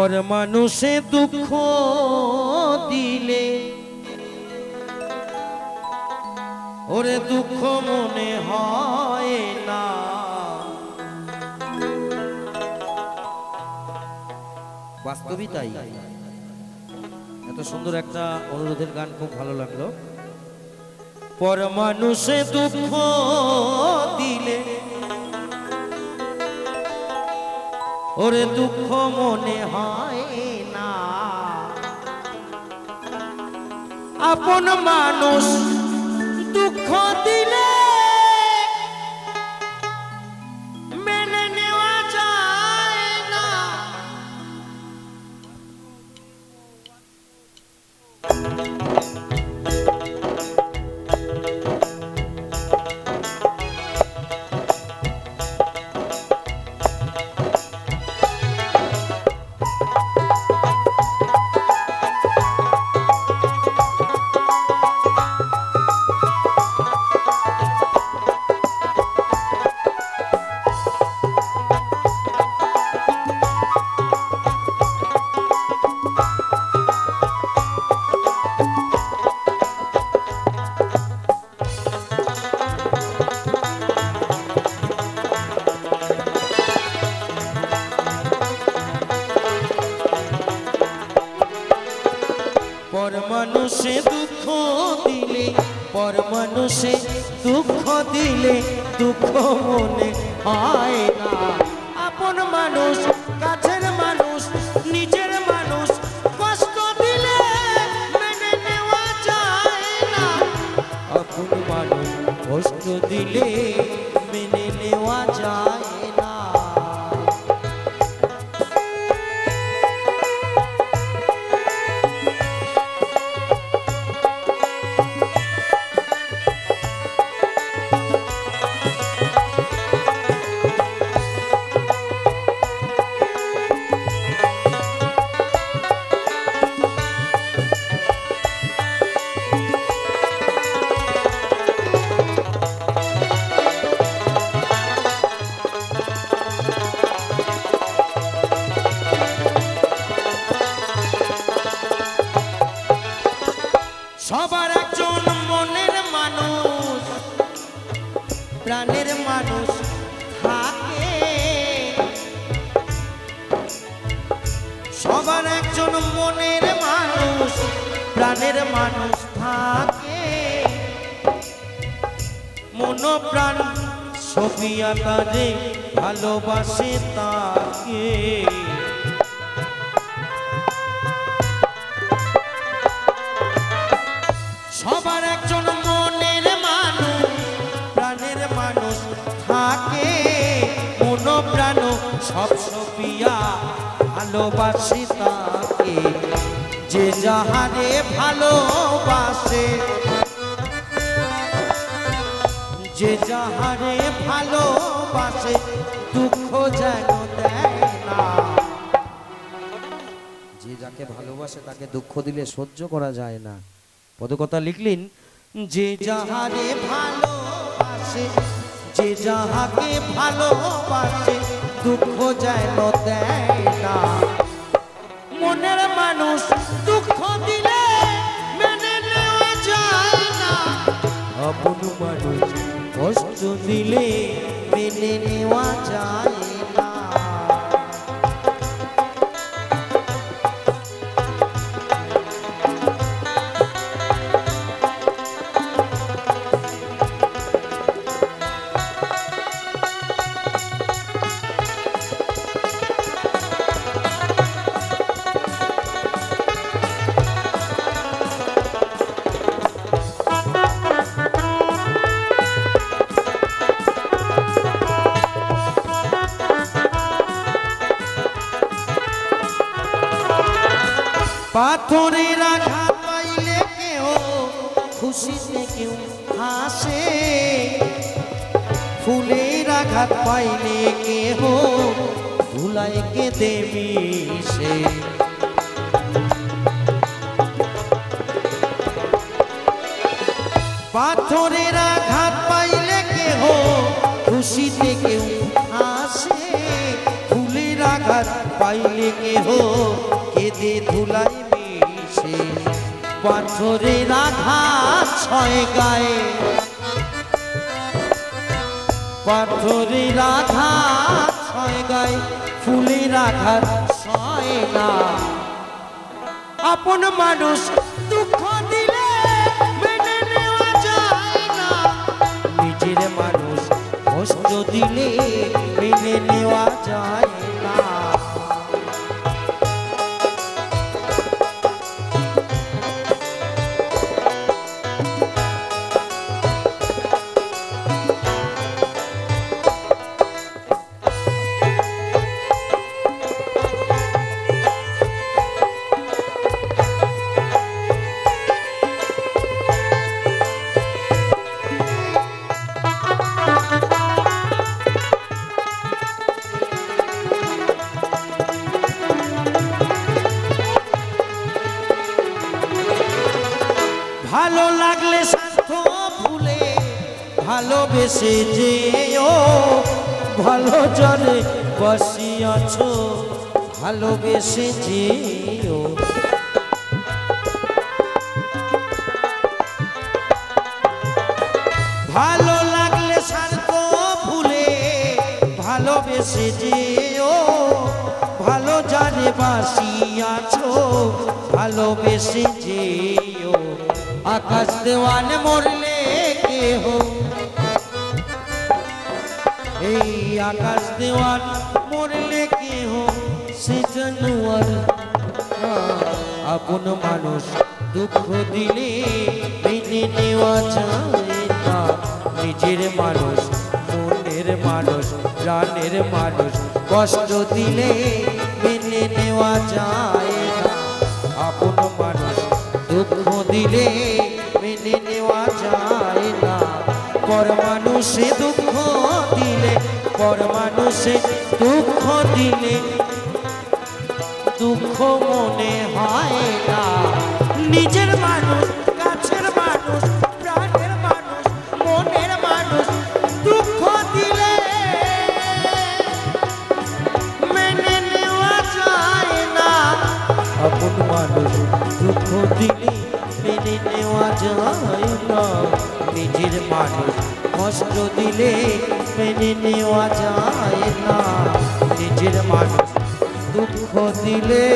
পর মানুষে দুঃখ দিলে। ওরে দুঃখ মনে হয় না। বাস্তবই তাই এত সুন্দর একটা অনুরোধের গান খুব ভালো লাগল। পর মানুষে দুঃখ দিলে। ওরে দুঃখ মনে হয় না। আপন মানুষ দুঃখ দিলে মানুষে দুঃখ দিলে পর মানুষে দুঃখ দিলে দুঃখ মনে হয় না। সবার একজন মনের মানুষ, প্রাণের মানুষ থাকে। মন প্রাণ সফিয়া তারে ভালোবাসে তাকে। সবার একজন মনের মানুষ, প্রাণের মানুষ থাকে। মন প্রাণ সব সপিয়া ভালোবাসি তাকে, যে যাহারে ভালোবাসে। যে যাহারে ভালোবাসে, দুঃখ যেন যে যাকে ভালোবাসে, তাকে দুঃখ দিলে সহ্য করা যায় না। পদকথা লিখলেন, যে যাহারে ভালোবাসে, যে যাহাকে ভালোবাসে, দুঃখ যেন দেয় আপন মানুষ কষ্ট দিলে মেনে নেওয়া যায়। পাথরের আঘাত পাইলে কেউ খুশিতে কেউ হাসে। ফুলের আঘাত পাইলে কেহ ধুলাই দেবী সে পাথরের আঘাত পাইলে কেহ খুশিতে কেউ হাসে। ফুলের আঘাত পাইলে কেহ কেঁদে ধুলাই মিশে পাথরের আঘাত ছয় গায়ে। পাথরের আঘাত ছয় গায়ে ফুলের আঘাত ছয় না আপন মানুষ দুঃখ দিলে মেনে নেওয়া যায় না। নিজের মানুষ কষ্ট দিলে মেনে নেওয়া যায় না। ভালো লাগলে স্বার্থ ভুলে ভালোবেসে যেও। ভালো জলে বসিয়াছ, ভালোবেসে যেও। ভালো লাগলে স্বার্থ ভুলে ভালোবেসে যেও। ভালো জানে বাসিয়াছ, ভালোবেসে যেও। আকাশ দেওয়ান মরলে কেহ? এই আকাশ দেওয়ান মরলে কেহ? সে জানুয়ার, আপন মানুষ দুঃখ দিলে মেনে নেওয়া যায় না। নিজের মানুষ, মনের মানুষ, প্রাণের মানুষ কষ্ট দিলে মেনে নেওয়া যায় না। আপন মানুষ দুঃখ দিলে মেনে নেওয়া যায় না। পর মানুষে দুঃখ দিলে পর মানুষে দুঃখ দিলে দুঃখ মনে হয় না। নিজের মানুষ দুঃখ দিলে মেনে নেওয়া যায় না। নিজের মানুষ কষ্ট দিলে মেনে নেওয়া যায় না। নিজের মানুষ দুঃখ দিলে